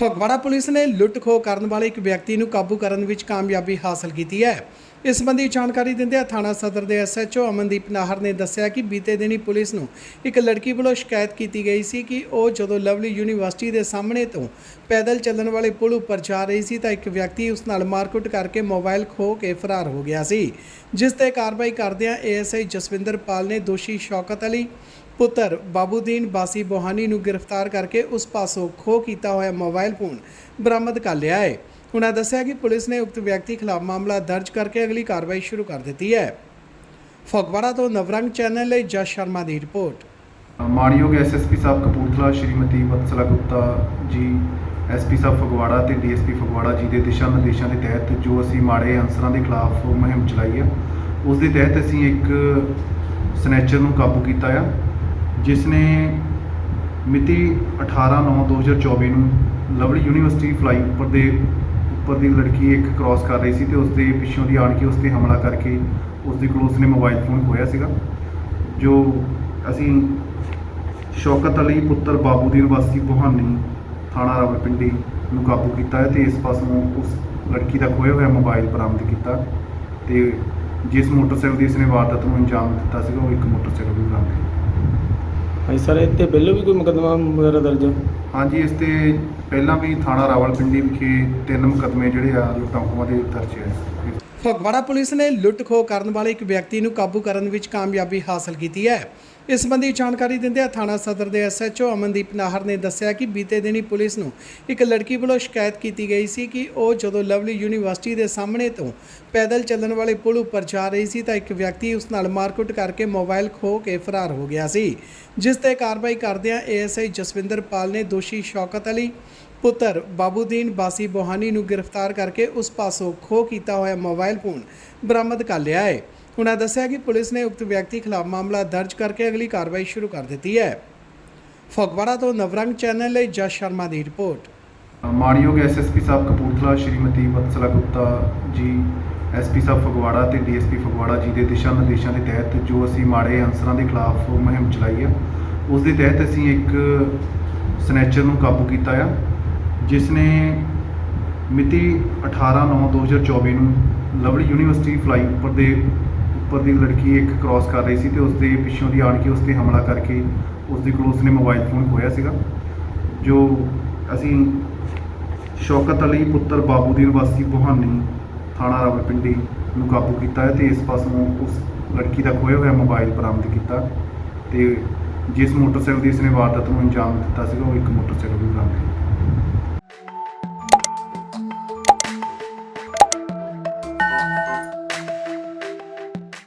Phagwara police ਨੇ ਲੁੱਟ ਖੋਹ ਕਰਨ ਵਾਲੇ ਇੱਕ ਵਿਅਕਤੀ ਨੂੰ ਕਾਬੂ ਕਰਨ ਵਿੱਚ ਕਾਮਯਾਬੀ ਹਾਸਲ ਕੀਤੀ ਹੈ। ਇਸ ਸੰਬੰਧੀ ਜਾਣਕਾਰੀ ਦਿੰਦਿਆਂ ਥਾਣਾ ਸਦਰ ਦੇ ਐਸਐਚਓ ਅਮਨਦੀਪ ਨਾਹਰ ਨੇ ਦੱਸਿਆ ਕਿ ਬੀਤੇ ਦਿਨੀ ਪੁਲਿਸ ਨੂੰ ਇੱਕ ਲੜਕੀ ਵੱਲੋਂ ਸ਼ਿਕਾਇਤ ਕੀਤੀ ਗਈ ਸੀ ਕਿ ਉਹ ਜਦੋਂ ਲਵਲੀ ਯੂਨੀਵਰਸਿਟੀ ਦੇ ਸਾਹਮਣੇ ਤੋਂ ਪੈਦਲ ਚੱਲਣ ਵਾਲੇ ਪੁਲ ਉੱਪਰ ਜਾ ਰਹੀ ਸੀ ਤਾਂ ਇੱਕ ਵਿਅਕਤੀ ਉਸ ਨਾਲ ਮਾਰਕੁੱਟ ਕਰਕੇ ਮੋਬਾਈਲ ਖੋਹ ਕੇ ਫਰਾਰ ਹੋ ਗਿਆ ਸੀ, ਜਿਸ ਤੇ ਕਾਰਵਾਈ ਕਰਦਿਆਂ ਏਐਸਆਈ ਜਸਵਿੰਦਰ ਪਾਲ ਨੇ ਦੋਸ਼ੀ ਸ਼ੌਕਤ ਅਲੀ ਪੁੱਤਰ ਬਾਬੂਦੀਨ ਬਾਸੀ ਬੋਹਾਨੀ ਨੂੰ ਗ੍ਰਿਫਤਾਰ ਕਰਕੇ ਉਸ ਪਾਸੋਂ ਖੋਹ ਕੀਤਾ ਹੋਇਆ ਮੋਬਾਈਲ ਫੋਨ ਬਰਾਮਦ ਕਰ ਲਿਆ ਹੈ। ਉਹਨਾਂ ਦੱਸਿਆ ਕਿ ਪੁਲਿਸ ਨੇ ਉਕਤ ਵਿਅਕਤੀ ਖਿਲਾਫ ਮਾਮਲਾ ਦਰਜ ਕਰਕੇ ਅਗਲੀ ਕਾਰਵਾਈ ਸ਼ੁਰੂ ਕਰ ਦਿੱਤੀ ਹੈ। ਫਗਵਾੜਾ ਤੋਂ ਨਵਰੰਗ ਚੈਨਲ ਲਈ ਜਸ ਸ਼ਰਮਾ ਦੀ ਰਿਪੋਰਟ। ਮਾਣਯੋਗ ਐਸਐਸਪੀ ਸਾਹਿਬ ਕਪੂਰਥਲਾ, ਸ਼੍ਰੀਮਤੀ ਵਤਸਲਾ ਗੁਪਤਾ ਜੀ ਐਸਪੀ ਸਾਹਿਬ ਫਗਵਾੜਾ ਤੇ ਡੀਐਸਪੀ ਫਗਵਾੜਾ ਜੀ ਦੇ ਦਿਸ਼ਾ ਨਿਰਦੇਸ਼ਾਂ ਦੇ ਤਹਿਤ ਜੋ ਅਸੀਂ ਮਾੜੇ ਅਨਸਰਾਂ ਦੇ ਖਿਲਾਫ ਮੁਹਿੰਮ ਚਲਾਈ ਆ ਉਸ ਦੇ ਤਹਿਤ ਅਸੀਂ ਇੱਕ ਸਨੈਚਰ ਨੂੰ ਕਾਬੂ ਕੀਤਾ ਆ। ਜਿਸ ਨੇ ਮਿਤੀ 18/9/2024 ਨੂੰ ਲਵਲੀ ਯੂਨੀਵਰਸਿਟੀ ਫਲਾਈ ਉੱਪਰ ਦੇ ਉੱਪਰ ਦੀ ਲੜਕੀ ਇੱਕ ਕ੍ਰਾਸ ਕਰ ਰਹੀ ਸੀ ਤੇ ਉਸ ਦੇ ਪਿੱਛੋਂ ਦੀ ਆਣ ਕੇ ਉਸ ਤੇ ਹਮਲਾ ਕਰਕੇ ਉਸ ਦੇ ਕੋਲ ਉਸਨੇ ਮੋਬਾਈਲ ਫੋਨ ਖੋਇਆ ਸੀਗਾ, ਜੋ ਅਸੀਂ ਸ਼ੌਕਤ ਅਲੀ, ਪੁੱਤਰ ਬਾਬੂਦੀਨ ਵਾਸੀ ਬੁਹਾਨੀ ਥਾਣਾ ਰਾਵਲਪਿੰਡੀ ਨੂੰ ਕਾਬੂ ਕੀਤਾ ਹੈ ਤੇ ਇਸ ਪਾਸੋਂ ਉਸ ਲੜਕੀ ਦਾ ਖੋਇਆ ਹੋਇਆ ਮੋਬਾਈਲ ਬਰਾਮਦ ਕੀਤਾ ਤੇ ਜਿਸ ਮੋਟਰਸਾਈਕਲ ਦੀ ਇਸ ਨੇ ਵਾਰਦਾਤ ਨੂੰ ਅੰਜਾਮ ਦਿੱਤਾ ਸੀਗਾ, ਉਹ ਇੱਕ ਮੋਟਰਸਾਈਕਲ ਵੀ ਬਰਾਮਦ ਕੀਤਾ। ਹਾਂਜੀ ਸਰ ਇੱਥੇ ਪਹਿਲਾਂ ਵੀ ਕੋਈ ਮੁਕੱਦਮਾ ਵਗੈਰਾ ਦਰਜ ਹੈ? ਹਾਂਜੀ, ਇਸ ਤੇ ਪਹਿਲਾਂ ਵੀ ਥਾਣਾ ਰਾਵਲਪਿੰਡੀ ਵਿਖੇ ਤਿੰਨ ਮੁਕੱਦਮੇ ਜਿਹੜੇ ਆ ਲੁੱਟਾਂ ਖੋਹਾਂ ਦੇ ਦਰਜ ਹੈ। ਫਗਵਾੜਾ ਪੁਲਿਸ ਨੇ ਲੁੱਟ ਖੋਹ ਕਰਨ ਵਾਲੇ ਇੱਕ ਵਿਅਕਤੀ ਨੂੰ ਕਾਬੂ ਕਰਨ ਵਿੱਚ ਕਾਮਯਾਬੀ ਹਾਸਲ ਕੀਤੀ ਹੈ। ਇਸ ਸੰਬੰਧੀ ਜਾਣਕਾਰੀ ਦਿੰਦਿਆਂ ਥਾਣਾ ਸਦਰ ਦੇ ਐਸਐਚਓ ਅਮਨਦੀਪ ਨਾਹਰ ਨੇ ਦੱਸਿਆ ਕਿ ਬੀਤੇ ਦਿਨੀ ਪੁਲਿਸ ਨੂੰ ਇੱਕ ਲੜਕੀ ਵੱਲੋਂ ਸ਼ਿਕਾਇਤ ਕੀਤੀ ਗਈ ਸੀ ਕਿ ਉਹ ਜਦੋਂ ਲਵਲੀ ਯੂਨੀਵਰਸਿਟੀ ਦੇ ਸਾਹਮਣੇ ਤੋਂ ਪੈਦਲ ਚੱਲਣ ਵਾਲੇ ਪੁਲ ਉੱਪਰ ਜਾ ਰਹੀ ਸੀ ਤਾਂ ਇੱਕ ਵਿਅਕਤੀ ਉਸ ਨਾਲ ਮਾਰਕੁੱਟ ਕਰਕੇ ਮੋਬਾਈਲ ਖੋਹ ਕੇ ਫਰਾਰ ਹੋ ਗਿਆ ਸੀ। ਜਿਸ ਤੇ ਕਾਰਵਾਈ ਕਰਦਿਆਂ ਏਐਸਆਈ ਜਸਵਿੰਦਰ ਪਾਲ ਨੇ ਦੋਸ਼ੀ ਸ਼ੌਕਤ ਅਲੀ ਪੁੱਤਰ ਬਾਬੂਦੀਨ ਬਾਸੀ ਬੋਹਾਨੀ ਨੂੰ ਗ੍ਰਿਫਤਾਰ ਕਰਕੇ ਉਸ ਪਾਸੋਂ ਖੋਹ ਕੀਤਾ ਹੋਇਆ ਮੋਬਾਈਲ ਫੋਨ ਬਰਾਮਦ ਕਰ ਲਿਆ ਹੈ। ਉਹਨਾਂ ਦੱਸਿਆ ਕਿ ਪੁਲਿਸ ਨੇ ਉਕਤ ਵਿਅਕਤੀ ਖਿਲਾਫ ਮਾਮਲਾ ਦਰਜ ਕਰਕੇ ਅਗਲੀ ਕਾਰਵਾਈ ਸ਼ੁਰੂ ਕਰ ਦਿੱਤੀ ਹੈ। ਫਗਵਾੜਾ ਤੋਂ ਨਵਰੰਗ ਚੈਨਲ ਲਈ ਜਸ ਸ਼ਰਮਾ ਦੀ ਰਿਪੋਰਟ। ਮਾਣਯੋਗ ਐਸਐਸਪੀ ਸਾਹਿਬ ਕਪੂਰਥਲਾ, ਸ਼੍ਰੀਮਤੀ ਵਤਸਲਾ ਗੁਪਤਾ ਜੀ ਐਸਪੀ ਸਾਹਿਬ ਫਗਵਾੜਾ ਤੇ ਡੀਐਸਪੀ ਫਗਵਾੜਾ ਜੀ ਦੇ ਦਿਸ਼ਾ ਨਿਰਦੇਸ਼ਾਂ ਦੇ ਤਹਿਤ ਜੋ ਅਸੀਂ ਮਾੜੇ ਅਨਸਰਾਂ ਦੇ ਖਿਲਾਫ ਮੁਹਿੰਮ ਚਲਾਈ ਆ ਉਸ ਦੇ ਤਹਿਤ ਅਸੀਂ ਇੱਕ ਸਨੈਚਰ ਨੂੰ ਕਾਬੂ ਕੀਤਾ ਆ। ਜਿਸ ਨੇ ਮਿਤੀ 18/9/2024 ਨੂੰ ਲਵਲੀ ਯੂਨੀਵਰਸਿਟੀ ਫਲਾਈ ਉੱਪਰ ਦੇ ਉੱਪਰ ਦੀ ਲੜਕੀ ਇੱਕ ਕ੍ਰਾਸ ਕਰ ਰਹੀ ਸੀ ਤੇ ਉਸ ਦੇ ਪਿੱਛੋਂ ਦੀ ਆਣ ਕੇ ਉਸ ਤੇ ਹਮਲਾ ਕਰਕੇ ਉਸ ਦੇ ਕੋਲ ਉਸਨੇ ਮੋਬਾਈਲ ਫੋਨ ਖੋਇਆ ਸੀਗਾ, ਜੋ ਅਸੀਂ ਸ਼ੌਕਤ ਅਲੀ ਪੁੱਤਰ ਬਾਬੂਦੀਨ ਵਾਸੀ ਬੁਹਾਨੀ ਥਾਣਾ ਰਾਵਲਪਿੰਡੀ ਨੂੰ ਕਾਬੂ ਕੀਤਾ ਹੈ ਤੇ ਇਸ ਪਾਸੋਂ ਉਸ ਲੜਕੀ ਦਾ ਖੋਇਆ ਹੋਇਆ ਮੋਬਾਈਲ ਬਰਾਮਦ ਕੀਤਾ ਤੇ ਜਿਸ ਮੋਟਰਸਾਈਕਲ ਦੀ ਇਸਨੇ ਵਾਰਦਾਤ ਨੂੰ ਅੰਜਾਮ ਦਿੱਤਾ ਸੀਗਾ, ਉਹ ਇੱਕ ਮੋਟਰਸਾਈਕਲ ਵੀ ਬਰਾਮਦ